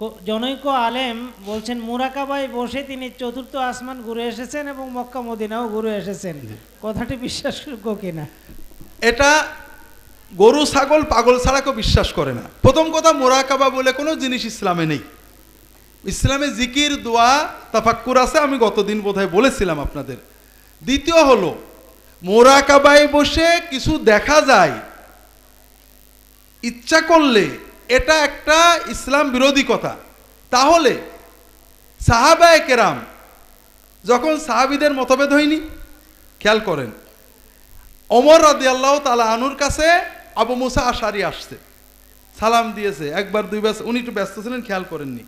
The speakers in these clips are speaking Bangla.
জনৈক আলেম বলছেন মুরাকাবায় বসে তিনি চতুর্থ আসমান ঘুরে এসেছেন এবং মক্কা মদিনাও ঘুরে এসেছেন। কথাটি বিশ্বাসযোগ্য কিনা? এটা গরু ছাগল পাগল ছাড়া কেউ বিশ্বাস করে না। প্রথম কথা মোরাকাবা বলে কোনো জিনিস ইসলামে নেই। ইসলামে জিকির দোয়া তাফাক্কুর আছে আমি গতদিন বোধহয় বলেছিলাম আপনাদের। দ্বিতীয় হলো মোরাকাবায় বসে কিছু দেখা যায়। ইচ্ছা করলে এটা একটা ইসলাম বিরোধী কথা। তাহলে সাহাবায় কেরাম যখন সাহাবিদের মতভেদ হয়নি, খেয়াল করেন অমর রাদি আল্লাহ তালা আনুর কাছে আবু মুসা আশারি আসছে। সালাম দিয়েছে, একবার, দুইবার, উনি একটু ব্যস্ত ছিলেন, খেয়াল করেননি।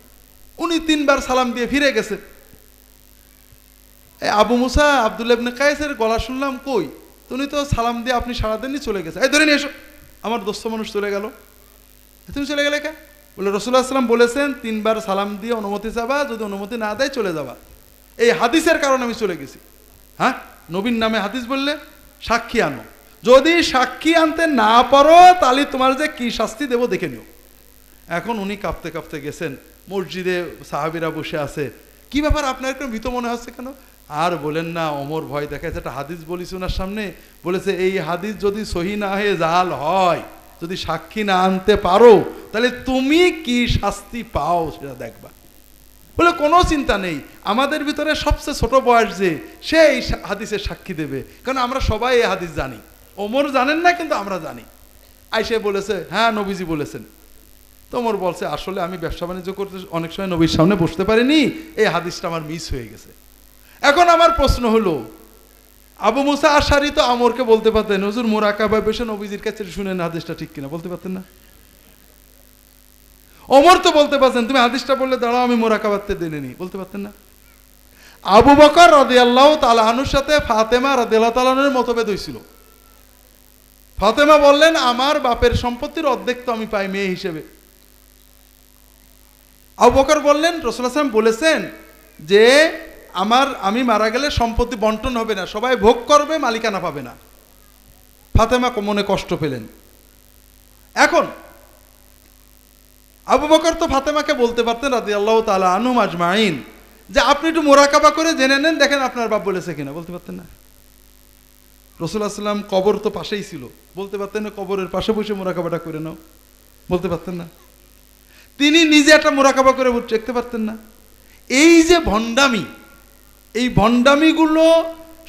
উনি তিনবার সালাম দিয়ে ফিরে গেছে আবু মুসা আবদুল্লাহ ইবনে কায়েসের গলা শুনলাম, কই? তো উনি তো সালাম দিয়ে আপনি সারা দিনই চলে গেছে। এই ধরে নিয়ে এসো, আমার দোস্ত মানুষ চলে গেল। তুমি চলে গেলে কে? বলে রসুল্লাহ সাল্লাম বলেছেন, তিনবার সালাম দিয়ে অনুমতি চাবা, যদি অনুমতি না দেয় চলে যাবা। এই হাদিসের কারণে আমি চলে গেছি। হ্যাঁ? নবীন নামে হাদিস বললে সাক্ষী আনো। যদি সাক্ষী আনতে না পারো, তাহলে তোমার যে কি শাস্তি দেবো দেখে নিও। এখন উনি কাঁপতে কাঁপতে গেছেন, মসজিদে সাহাবিরা বসে আছে। কি ব্যাপার আপনার একটু ভীত মনে হচ্ছে কেন? আর বলেন না অমর ভয় দেখাচ্ছে একটা হাদিস বলিস ওনার সামনে, বলেছে, এই হাদিস যদি সহি না হয়ে জাল হয় যদি সাক্ষী না আনতে পারো, তাহলে তুমি কি শাস্তি পাও সেটা দেখবা। বলে কোনো চিন্তা নেই। আমাদের ভিতরে সবচেয়ে ছোট বয়স যে, সে এই হাদিসের সাক্ষী দেবে। কারণ আমরা সবাই এই হাদিস জানি। ওমর জানেন না, কিন্তু আমরা জানি। আইসে বলেছে হ্যাঁ নবীজি বলেছেন। তোমর বলছে, আসলে আমি ব্যবসা বাণিজ্য করতে অনেক সময় নবীর সামনে বসতে পারিনি। এই হাদিসটা আমার মিস হয়ে গেছে। এখন আমার প্রশ্ন হলো আবু মুসা আশারি তো আমরকে বলতে পারতেন, হুজুর মোরাকাবা বসে নবীজির কাছে শুনেন হাদিসটা ঠিক কিনা। বলতে পারতেন না। অমর তো বলতে পারছেন তুমি হাদিসটা বললে দাঁড়াও, আমি মোরাকাবাতে দিনে নি বলতে পারতেন না। আবু বকর আল্লাহ তালাহানুর সাথে ফাতেমা রাদি আল্লাহ তালানের মতভেদ হয়েছিল। ফাতেমা বললেন, আমার বাপের সম্পত্তির অর্ধেক তো আমি পাই মেয়ে হিসেবে। আবু বকর বললেন রসুল আসলাম বলেছেন যে আমার আমি মারা গেলে সম্পত্তি বন্টন হবে না, সবাই ভোগ করবে, মালিকানা পাবে না। ফাতেমা মনে কষ্ট পেলেন। এখন, আবু বকর তো ফাতেমাকে বলতে পারতেন রাদি আল্লাহ তালা আনুম আজমাইন যে আপনি একটু মোরাকাবা করে জেনে নেন, দেখেন আপনার বাপ বলেছে কিনা, বলতে পারতেন না। রসুল্লাহ সাল্লাম কবর তো পাশেই ছিল, বলতে পারতেন না কবরের পাশে বসে মোরাকাবাটা করে নাও, বলতে পারতেন না। তিনি নিজে একটা মোরাকাবা করে দেখতে পারতেন না। এই যে ভণ্ডামি এই ভণ্ডামিগুলো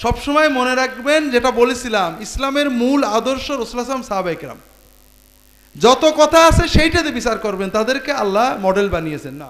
সবসময় মনে রাখবেন যেটা বলেছিলাম, ইসলামের মূল আদর্শ রসুল আসলাম সাহাবাইকরাম যত কথা আছে সেইটাতে বিচার করবেন, তাদেরকে আল্লাহ মডেল বানিয়েছেন, না।